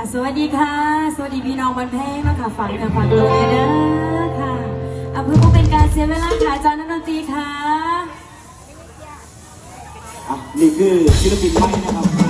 อะสวัสดีค่ะ สวัสดีพี่น้องบันเพมาะคะฝังเนื้อฝังตัวเลยนะอค่ะอาเพื่อบ่เป็นการเสียเวลาค่ะอาจารย์นักดนตรีค่ะ อะนี่คือศิลปินไม้นะครับ